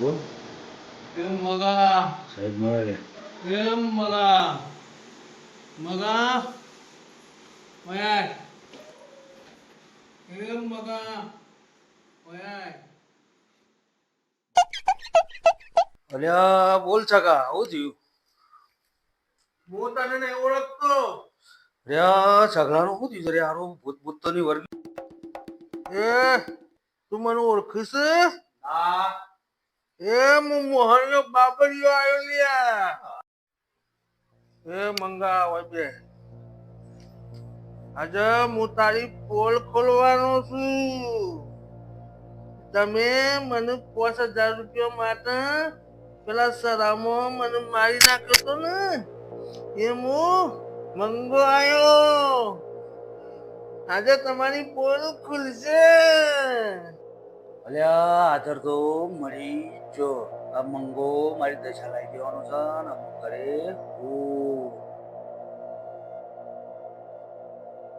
બોલ એમ મગા સાહેબ મળે છે એમ મગા મગા ઓયાય એમ મગા ઓયાય અલ્યા બોલ છકા આવું થયું હું તને નહીં ઓળખતો અલ્યા છગડાનું શું થયું છે રે હારું ભૂત ભૂત તો નહીં વર્ગ એ તું મને ઓળખીશ હા એ હું મોહનનો બાબરિયો આવ્યો લ્યા. એ મંગા હોય આજે હું તારી પોલ ખોલવાનો છું. તમે મને પાંચ હજાર રૂપિયા માટે પેલા સરામો મને મારી નાખ્યો તો ને? એ હું મંગો આવ્યો આજે તમારી પોલ ખુલશે. અલ્યા, આધર તો મળી જો આ મંગો મારી દશા લાવી દેવાનો છે ને કરે. ઓ